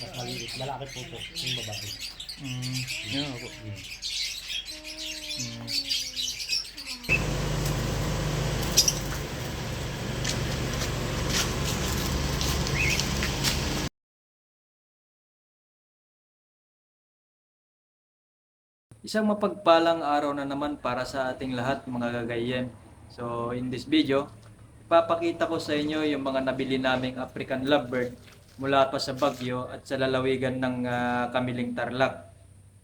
Mas maliit. Malaki po po yung babae. Mm, yun ako. Hmm. Mm. Isang mapagpalang araw na naman para sa ating lahat mga gagayem. So in this video, ipapakita ko sa inyo yung mga nabili naming African lovebird mula pa sa Bagyo at sa lalawigan ng ah, Kamiling Tarlac.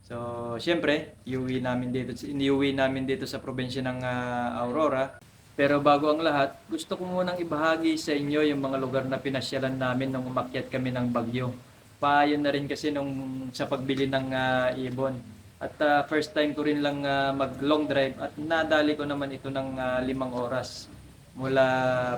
So, siyempre, iuwi namin dito, iniuwi namin dito sa probinsya ng ah, Aurora. Pero bago ang lahat, gusto ko munang ibahagi sa inyo yung mga lugar na pinasyalan namin nung umakyat kami ng Bagyo. Payon na rin kasi nung sa pagbili ng ah, ibon. At ah, first time ko rin lang ah, mag long drive at nadali ko naman ito ng ah, limang oras mula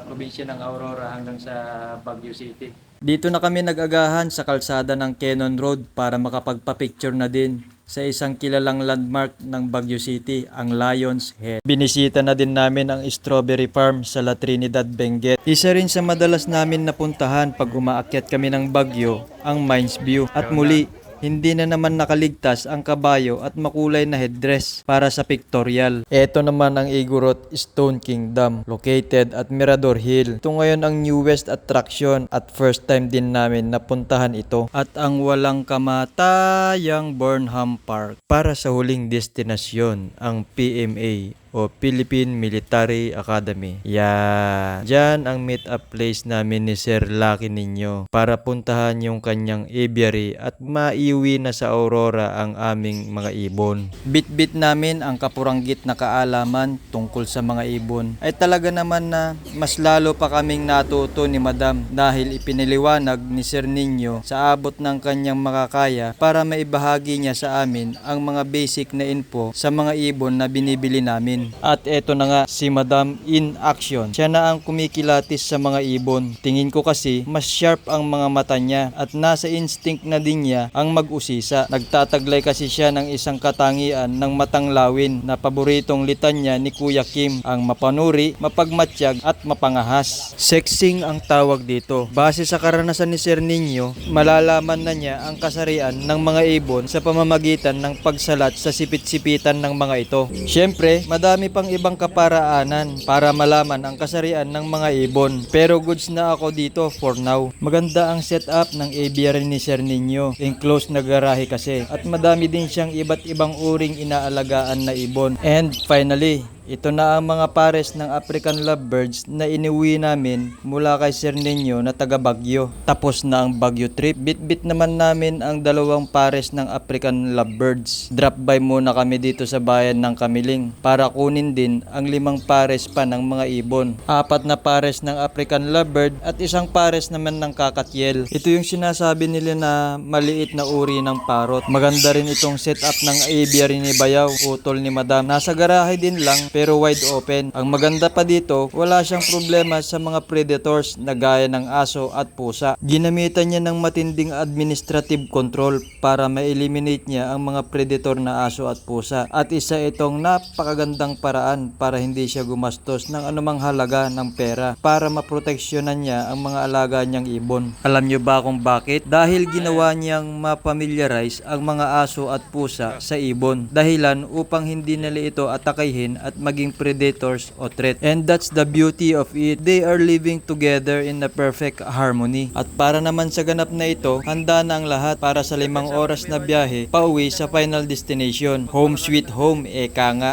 probinsya ng Aurora hanggang sa Baguio City. Dito na kami nag-agahan sa kalsada ng Cannon Road para makapagpa-picture na din sa isang kilalang landmark ng Baguio City, ang Lion's Head. Binisita na din namin ang Strawberry Farm sa La Trinidad, Benguet. Isa rin sa madalas namin napuntahan pag umaakyat kami ng Baguio, ang Mines View. At muli, hindi na naman nakaligtas ang kabayo at makulay na headdress para sa pictorial. Ito naman ang Igorot Stone Kingdom located at Mirador Hill. Ito ngayon ang newest attraction at first time din namin napuntahan ito. At ang walang kamatayang Burnham Park para sa huling destinasyon ang PMA o Philippine Military Academy. Yan. Diyan ang meet up place namin ni Sir Lucky ninyo para puntahan yung kanyang aviary at maiuwi na sa Aurora ang aming mga ibon. Bit-bit namin ang kapuranggit na kaalaman tungkol sa mga ibon ay talaga naman na mas lalo pa kaming natuto ni Madam dahil ipiniliwanag ni Sir Ninyo sa abot ng kanyang makakaya para maibahagi niya sa amin ang mga basic na info sa mga ibon na binibili namin. At eto na nga si Madam in action. Siya na ang kumikilatis sa mga ibon. Tingin ko kasi mas sharp ang mga mata niya at nasa instinct na din niya ang mag-usisa. Nagtataglay kasi siya ng isang katangian ng matang lawin na paboritong litanya ni Kuya Kim ang mapanuri, mapagmatsyag at mapangahas. Sexing ang tawag dito. Base sa karanasan ni Sir Nino, malalaman na niya ang kasarian ng mga ibon sa pamamagitan ng pagsalat sa sipit-sipitan ng mga ito. Siyempre, madami pang ibang kaparaanan para malaman ang kasarian ng mga ibon. Pero goods na ako dito for now. Maganda ang setup ng aviary ni Sir Nino. Enclosed na garahe kasi. At madami din siyang iba't ibang uring inaalagaan na ibon. And finally, ito na ang mga pares ng African lovebirds na iniuwi namin mula kay Sir Nino na taga Bagyo. Tapos na ang Bagyo trip. Bit-bit naman namin ang dalawang pares ng African lovebirds. Drop by muna kami dito sa bayan ng Kamiling para kunin din ang limang pares pa ng mga ibon. Apat na pares ng African lovebird at isang pares naman ng kakatyel. Ito yung sinasabi nila na maliit na uri ng parot. Maganda rin itong setup ng aviary ni Bayaw, utol ni Madam. Nasa garahe din lang pero wide open. Ang maganda pa dito, wala siyang problema sa mga predators na gaya ng aso at pusa. Ginamitan niya ng matinding administrative control para ma-eliminate niya ang mga predator na aso at pusa. At isa itong napakagandang paraan para hindi siya gumastos ng anumang halaga ng pera para maproteksyonan niya ang mga alaga niyang ibon. Alam niyo ba kung bakit? Dahil ginawa niyang mapamiliarize ang mga aso at pusa sa ibon. Dahilan upang hindi nila ito atakahin at maging predators o threat. And that's the beauty of it. They are living together in a perfect harmony. At para naman sa ganap na ito, handa na ang lahat para sa limang oras na biyahe pauwi sa final destination. Home sweet home, eka nga.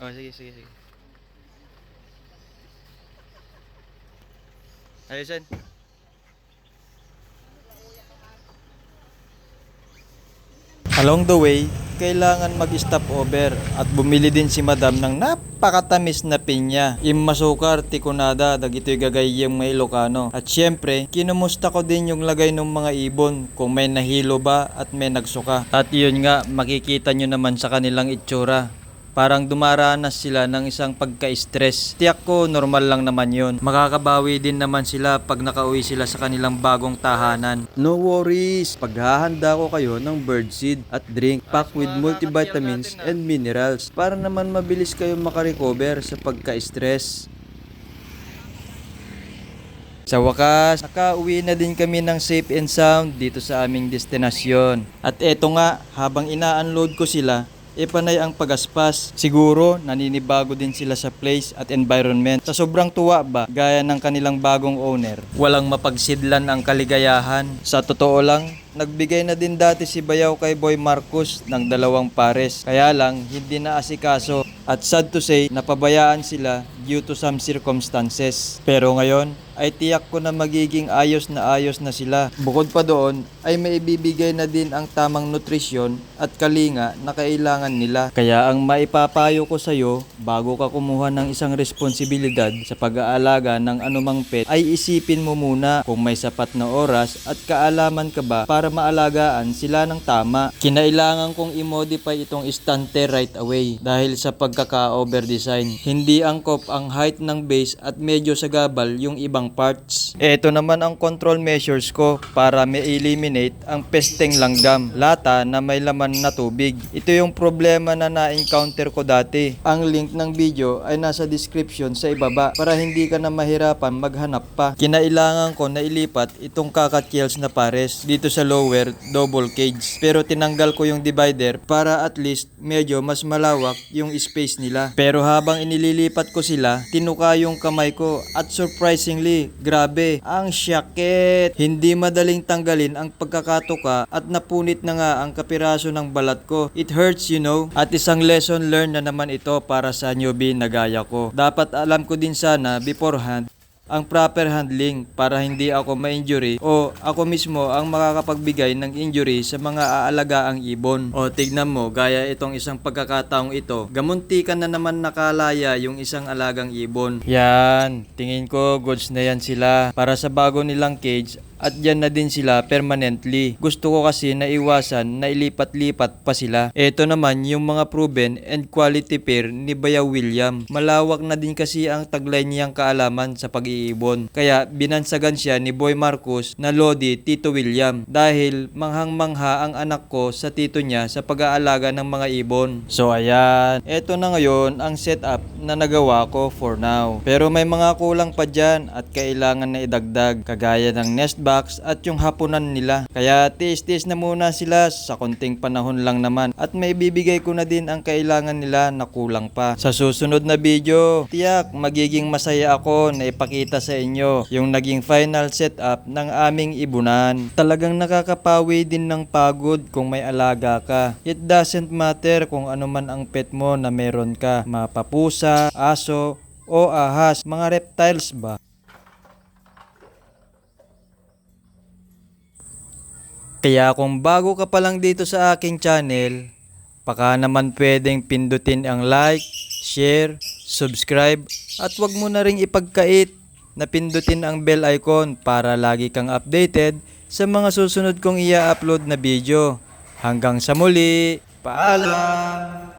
Oh, sige, sige, sige. Ayusin. Along the way, kailangan mag-stop over at bumili din si madam ng napakatamis na pinya. Imasukar, tikunada, dagito'y gagayang may Ilocano. At syempre, kinumusta ko din yung lagay ng mga ibon kung may nahilo ba at may nagsuka. At yun nga, makikita nyo naman sa kanilang itsura. Parang dumaranas sila ng isang pagka-stress. Tiyak ko, normal lang naman yon. Makakabawi din naman sila pag nakauwi sila sa kanilang bagong tahanan. No worries, paghahanda ko kayo ng birdseed at drink packed with multivitamins and minerals para naman mabilis kayo makarecover sa pagka-stress. Sa wakas, nakauwi na din kami ng safe and sound dito sa aming destinasyon. At eto nga, habang ina-unload ko sila, e panay ang pagaspas. Siguro, naninibago din sila sa place at environment. Sa sobrang tuwa ba, gaya ng kanilang bagong owner. Walang mapagsidlan ang kaligayahan. Sa totoo lang, nagbigay na din dati si Bayaw kay Boy Marcos ng dalawang pares. Kaya lang, hindi na asikaso. At sad to say, napabayaan sila due to some circumstances. Pero ngayon, ay tiyak ko na magiging ayos na ayos na sila. Bukod pa doon, ay may ibibigay na din ang tamang nutrisyon at kalinga na kailangan nila. Kaya ang maipapayo ko sa iyo, bago ka kumuha ng isang responsibilidad sa pag-aalaga ng anumang pet, ay isipin mo muna kung may sapat na oras at kaalaman ka ba para maalagaan sila ng tama. Kinailangan kong i-modify itong stante right away dahil sa pagkaka-over design. Hindi angkop ang height ng base at medyo sagabal yung ibang parts. Ito naman ang control measures ko para ma-eliminate ang pesteng langgam, lata na may laman na tubig. Ito yung problema na na-encounter ko dati. Ang link ng video ay nasa description sa ibaba para hindi ka na mahirapan maghanap pa. Kinailangan ko na ilipat itong kakatyels na pares dito sa lower double cage. Pero tinanggal ko yung divider para at least medyo mas malawak yung space nila. Pero habang inililipat ko sila, tinuka yung kamay ko at surprisingly, grabe, ang syakit. Hindi madaling tanggalin ang pagkakatuka at napunit na nga ang kapiraso ng balat ko. It hurts, you know. At isang lesson learned na naman ito para sa newbie na gaya ko. Dapat alam ko din sana beforehand ang proper handling para hindi ako ma-injury o ako mismo ang makakapagbigay ng injury sa mga aalagaang ibon. O tignan mo, gaya itong isang pagkakataong ito, gamunti ka na naman nakalaya yung isang alagang ibon. Yan, tingin ko goods na yan sila para sa bago nilang cage at dyan na din sila permanently. Gusto ko kasi na iwasan na ilipat-lipat pa sila. Ito naman yung mga proven and quality pair ni Bayaw William. Malawak na din kasi ang taglay niyang kaalaman sa pag-iibon. Kaya binansagan siya ni Boy Marcos na Lodi Tito William dahil manghang-mangha ang anak ko sa tito niya sa pag-aalaga ng mga ibon. So ayan, ito na ngayon ang setup na nagawa ko for now. Pero may mga kulang pa dyan at kailangan na idagdag kagaya ng nest box at yung hapunan nila. Kaya tiis-tiis na muna sila sa konting panahon lang naman at may bibigay ko na din ang kailangan nila na kulang pa. Sa susunod na video, tiyak magiging masaya ako na ipakita sa inyo yung naging final setup ng aming ibunan. Talagang nakakapawi din ng pagod kung may alaga ka. It doesn't matter kung ano man ang pet mo na meron ka. Mapapusa, aso, o ahas, mga reptiles ba? Kaya kung bago ka pa lang dito sa aking channel, baka naman pwedeng pindutin ang like, share, subscribe, at wag mo na ring ipagkait na pindutin ang bell icon para lagi kang updated sa mga susunod kong ia-upload na video. Hanggang sa muli, paalam!